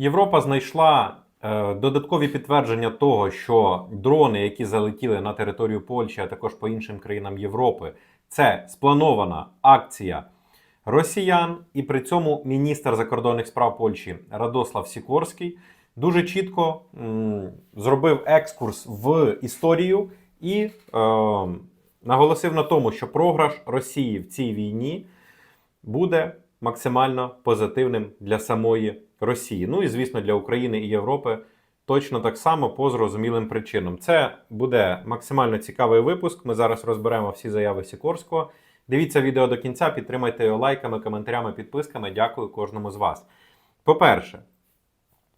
Європа знайшла е, додаткові підтвердження того, що дрони, які залетіли на територію Польщі, а також по іншим країнам Європи, це спланована акція росіян. І при цьому міністр закордонних справ Польщі Радослав Сікорський дуже чітко м, зробив екскурс в історію і е, наголосив на тому, що програш Росії в цій війні буде максимально позитивним для самої Росії. Ну і звісно, для України і Європи точно так само по зрозумілим причинам. Це буде максимально цікавий випуск. Ми зараз розберемо всі заяви Сікорського. Дивіться відео до кінця, підтримайте його лайками, коментарями, підписками. Дякую кожному з вас. По-перше,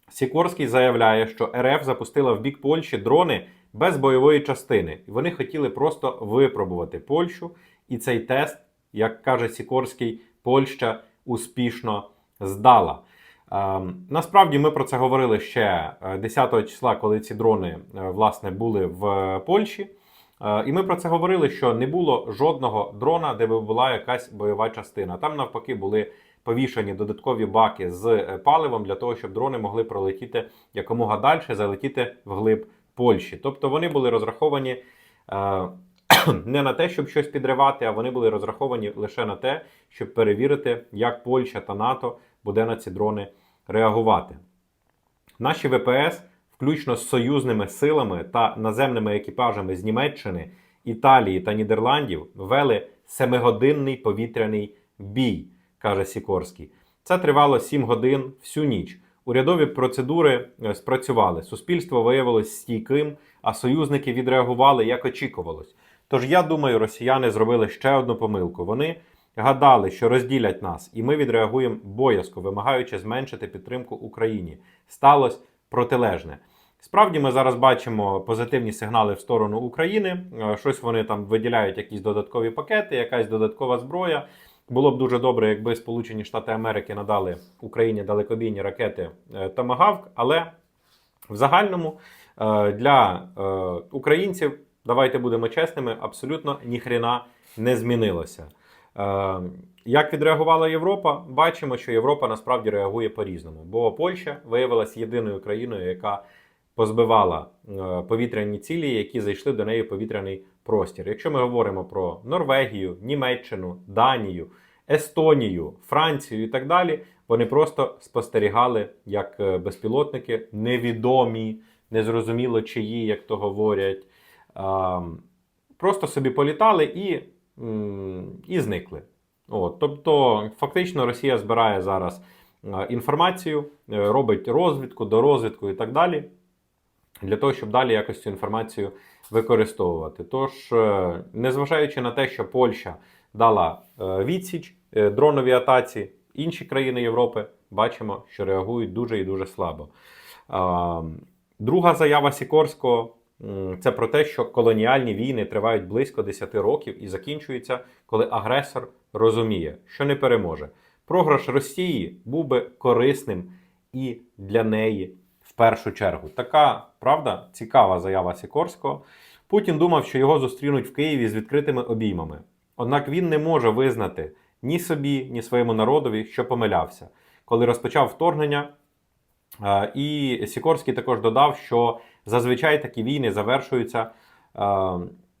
Сікорський заявляє, що РФ запустила в бік Польщі дрони без бойової частини, вони хотіли просто випробувати Польщу. І цей тест, як каже Сікорський, Польща успішно здала. Ем, Насправді ми про це говорили ще е, 10 числа, коли ці дрони е, власне були в Польщі. Е, І ми про це говорили, що не було жодного дрона, де би була якась бойова частина. Там навпаки були повішані додаткові баки з е, паливом для того, щоб дрони могли пролетіти якомога далі, залетіти вглиб Польщі. Тобто вони були розраховані е, не на те, щоб щось підривати, а вони були розраховані лише на те, щоб перевірити, як Польща та НАТО буде на ці дрони реагувати. Наші ВПС, включно з союзними силами та наземними екіпажами з Німеччини, Італії та Нідерландів, вели семигодинний повітряний бій, каже Сікорський. Це тривало 7 годин всю ніч. Урядові процедури е, спрацювали. Суспільство виявилось стійким, а союзники відреагували як очікувалось. Тож я думаю, росіяни зробили ще одну помилку. Вони гадали, що розділять нас, і ми відреагуємо боязко, вимагаючи зменшити підтримку Україні. Сталося протилежне. Справді, ми зараз бачимо позитивні сигнали в сторону України. Е, Щось вони там виділяють, якісь додаткові пакети, якась додаткова зброя. Було б дуже добре, якби Сполучені Штати Америки надали Україні далекобійні ракети е, Томагавк, але в загальному е, для українців, давайте будемо чесними, абсолютно ніхрена не змінилося. Е, Як відреагувала Європа? Бачимо, що Європа насправді реагує по-різному, бо Польща виявилася єдиною країною, яка позбивала е, повітряні цілі, які зайшли до неї в повітряний простір. Якщо ми говоримо про Норвегію, Німеччину, Данію, Естонію, Францію і так далі, вони просто спостерігали, як е, безпілотники невідомі, незрозуміло чиї, як то говорять, просто собі політали і, і зникли. От, тобто, фактично, Росія збирає зараз е, інформацію, е, робить розвідку, дорозвідку і так далі, для того, щоб далі якось цю інформацію використовувати. Тож, е, незважаючи на те, що Польща дала відсіч дроновій атаці, інші країни Європи бачимо, що реагують дуже і дуже слабо. Друга заява Сікорського це про те, що колоніальні війни тривають близько 10 років і закінчуються, коли агресор розуміє, що не переможе. Програш Росії був би корисним і для неї в першу чергу. Така правда цікава заява Сікорського. Путін думав, що його зустрінуть в Києві з відкритими обіймами. Однак він не може визнати ні собі, ні своєму народові, що помилявся. Коли розпочав вторгнення, І Сікорський також додав, що зазвичай такі війни завершуються, е,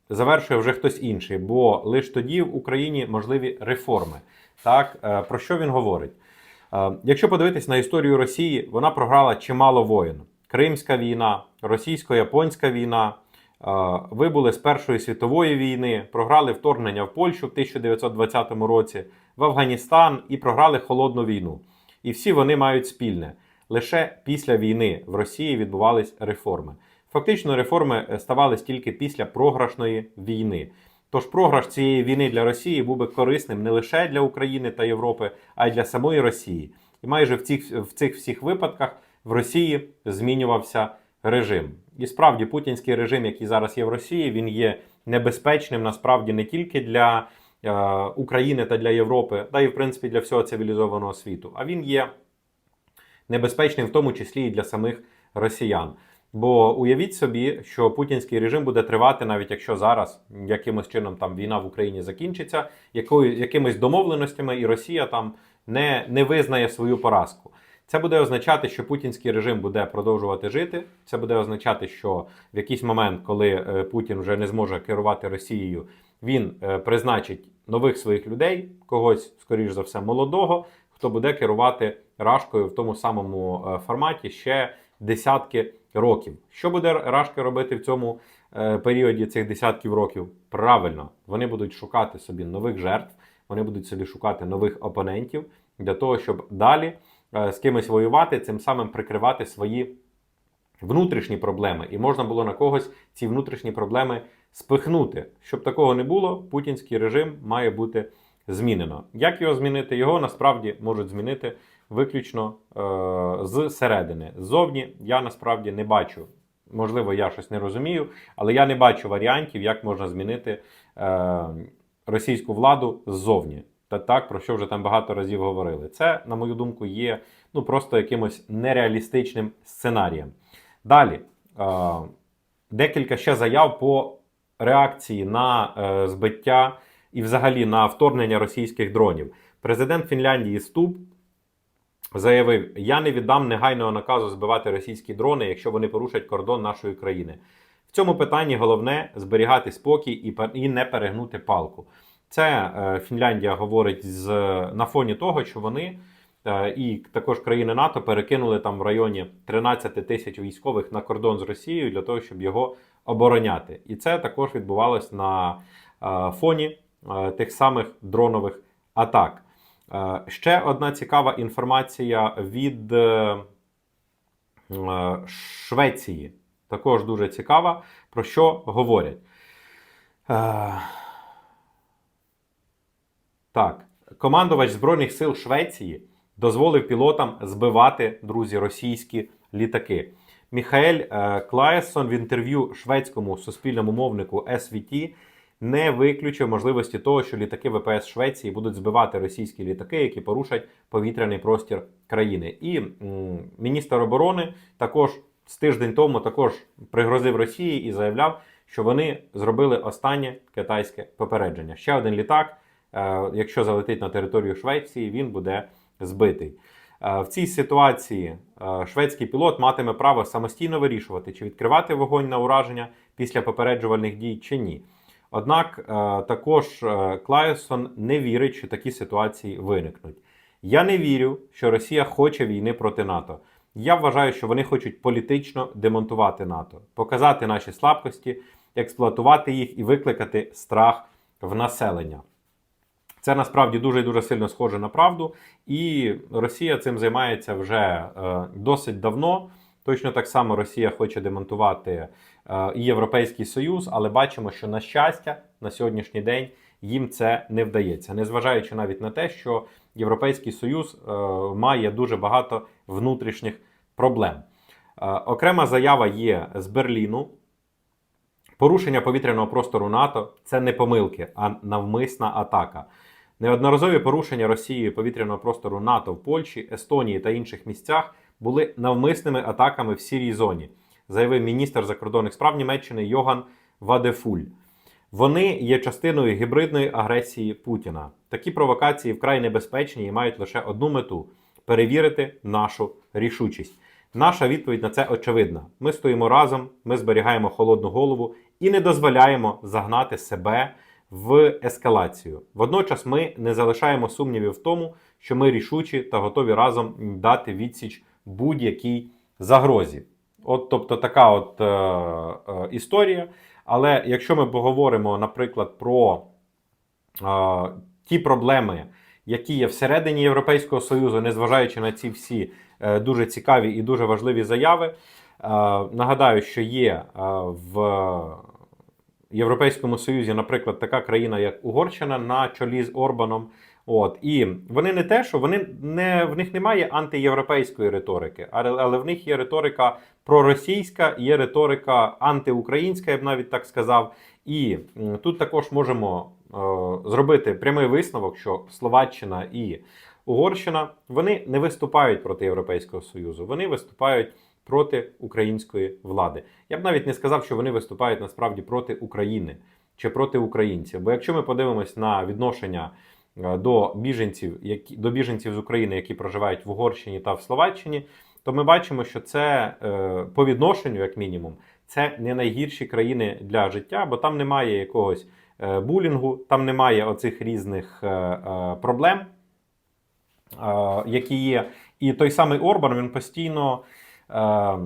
завершує вже хтось інший, бо лише тоді в Україні можливі реформи. Так, е, про що він говорить? Е, Якщо подивитись на історію Росії, вона програла чимало воїн: Кримська війна, російсько-японська війна. е, Вибули з Першої світової війни, програли вторгнення в Польщу в 1920 році, в Афганістан і програли холодну війну. І всі вони мають спільне. Лише після війни в Росії відбувались реформи. Фактично, реформи е, ставались тільки після програшної війни. Тож програш цієї війни для Росії був би корисним не лише для України та Європи, а й для самої Росії. І майже в цих, в цих всіх випадках в Росії змінювався режим. І справді путінський режим, який зараз є в Росії, він є небезпечним насправді не тільки для е, України та для Європи, та й в принципі для всього цивілізованого світу, а він є небезпечним в тому числі і для самих росіян. Бо уявіть собі, що путінський режим буде тривати, навіть якщо зараз якимось чином там війна в Україні закінчиться, якою якимись домовленостями, і Росія там не, не визнає свою поразку. Це буде означати, що путінський режим буде продовжувати жити. Це буде означати, що в якийсь момент, коли е, Путін вже не зможе керувати Росією, він е, призначить нових своїх людей, когось, скоріш за все, молодого, хто буде керувати Рашкою в тому самому е, форматі ще десятки років. Що буде Рашка робити в цьому е, періоді цих десятків років? Правильно, вони будуть шукати собі нових жертв, вони будуть собі шукати нових опонентів для того, щоб далі е, з кимось воювати, цим самим прикривати свої внутрішні проблеми, і можна було на когось ці внутрішні проблеми спихнути. Щоб такого не було, путінський режим має бути змінено. Як його змінити? Його насправді можуть змінити виключно е- з. Ззовні я насправді не бачу. Можливо, я щось не розумію, але я не бачу варіантів, як можна змінити е- російську владу ззовні. Та так, про що вже там багато разів говорили. Це, на мою думку, є ну просто якимось нереалістичним сценарієм. Далі е, декілька ще заяв по реакції на е, збиття і взагалі на вторгнення російських дронів. Президент Фінляндії Ступ заявив: Я не віддам негайного наказу збивати російські дрони, якщо вони порушать кордон нашої країни. В цьому питанні головне зберігати спокій і, не перегнути палку. Це е, Фінляндія говорить з, на фоні того, що вони е, і також країни НАТО перекинули там в районі 13 тисяч військових на кордон з Росією для того, щоб його обороняти. І це також відбувалось на е, фоні тих самих дронових атак. Е, Ще одна цікава інформація від е, е, Швеції. Також дуже цікава, про що говорять. Е, Так, командувач Збройних сил Швеції дозволив пілотам збивати друзі російські літаки. Міхаель е, Клаєсон в інтерв'ю шведському суспільному мовнику SVT не виключив можливості того, що літаки ВПС Швеції будуть збивати російські літаки, які порушать повітряний простір країни. І м, міністр оборони також з тиждень тому також пригрозив Росії і заявляв, що вони зробили останнє китайське попередження. Ще один літак, е, якщо залетить на територію Швеції, він буде збитий. Е, В цій ситуації е, шведський пілот матиме право самостійно вирішувати, чи відкривати вогонь на ураження після попереджувальних дій, чи ні. Однак е, також е, Клайсон не вірить, що такі ситуації виникнуть. Я не вірю, що Росія хоче війни проти НАТО. Я вважаю, що вони хочуть політично демонтувати НАТО, показати наші слабкості, експлуатувати їх і викликати страх в населення. Це насправді дуже дуже сильно схоже на правду, і Росія цим займається вже е, досить давно. Точно так само Росія хоче демонтувати е, і Європейський Союз, але бачимо, що на щастя на сьогоднішній день їм це не вдається, незважаючи навіть на те, що Європейський Союз е, має дуже багато внутрішніх проблем. Е, окрема заява є з Берліну. Порушення повітряного простору НАТО це не помилки, а навмисна атака. Неодноразові порушення Росією повітряного простору НАТО в Польщі, Естонії та інших місцях були навмисними атаками в сірій зоні, заявив міністр закордонних справ Німеччини Йоган Вадефуль. Вони є частиною гібридної агресії Путіна. Такі провокації вкрай небезпечні і мають лише одну мету перевірити нашу рішучість. Наша відповідь на це очевидна. Ми стоїмо разом, ми зберігаємо холодну голову і не дозволяємо загнати себе в ескалацію. Водночас ми не залишаємо сумнівів в тому, що ми рішучі та готові разом дати відсіч будь-якій загрозі. От, тобто, така от е, е, історія. Але якщо ми поговоримо, наприклад, про е, ті проблеми, які є всередині Європейського Союзу, незважаючи на ці всі е, дуже цікаві і дуже важливі заяви, е, нагадаю, що є е, в Європейському Союзі, наприклад, така країна, як Угорщина, на чолі з Орбаном. От і вони не те, що вони не в них немає антиєвропейської риторики, але, але в них є риторика проросійська, є риторика антиукраїнська, я б навіть так сказав. І тут також можемо е, зробити прямий висновок, що Словаччина і Угорщина вони не виступають проти Європейського Союзу, вони виступають проти української влади. Я б навіть не сказав, що вони виступають насправді проти України чи проти українців. Бо якщо ми подивимось на відношення до біженців, які до біженців з України, які проживають в Угорщині та в Словаччині, то ми бачимо, що це е, по відношенню, як мінімум, це не найгірші країни для життя, бо там немає якогось е, булінгу, там немає оцих різних е, е, проблем, е, які є. І той самий Орбан він постійно е,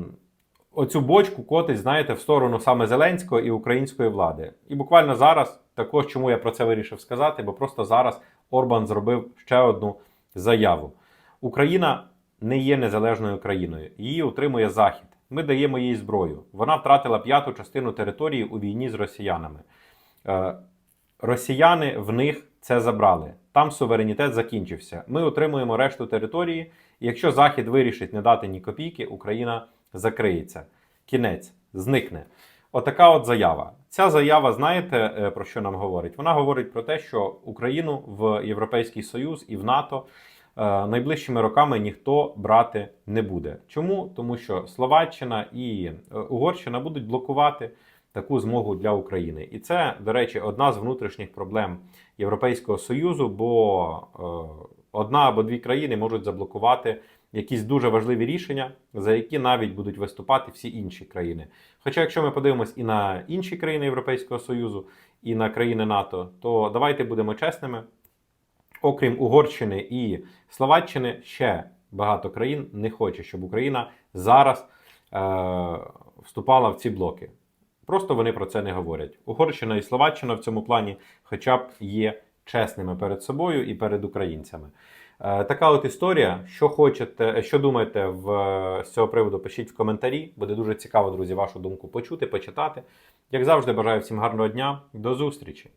оцю бочку котить, знаєте, в сторону саме Зеленського і української влади. І буквально зараз, також чому я про це вирішив сказати, бо просто зараз Орбан зробив ще одну заяву. Україна не є незалежною країною, її утримує Захід. Ми даємо їй зброю. Вона втратила п'яту частину території у війні з росіянами. Е, Росіяни в них це забрали. Там суверенітет закінчився. Ми отримуємо решту території. І якщо Захід вирішить не дати ні копійки, Україна закриється. Кінець зникне. Отака от заява. Ця заява, знаєте е, про що нам говорить? Вона говорить про те, що Україну в Європейський Союз і в НАТО е, найближчими роками ніхто брати не буде. Чому? Тому що Словаччина і е, Угорщина будуть блокувати таку змогу для України. І це, до речі, одна з внутрішніх проблем Європейського Союзу, бо одна або дві країни можуть заблокувати якісь дуже важливі рішення, за які навіть будуть виступати всі інші країни. Хоча, якщо ми подивимось і на інші країни Європейського Союзу, і на країни НАТО, то давайте будемо чесними. Окрім Угорщини і Словаччини, ще багато країн не хоче, щоб Україна зараз е, вступала в ці блоки. Просто вони про це не говорять. Угорщина і Словаччина в цьому плані, хоча б є чесними перед собою і перед українцями. Е, Така от історія. Що хочете, що думаєте в, з цього приводу, пишіть в коментарі. Буде дуже цікаво, друзі, вашу думку почути, почитати. Як завжди, бажаю всім гарного дня. До зустрічі!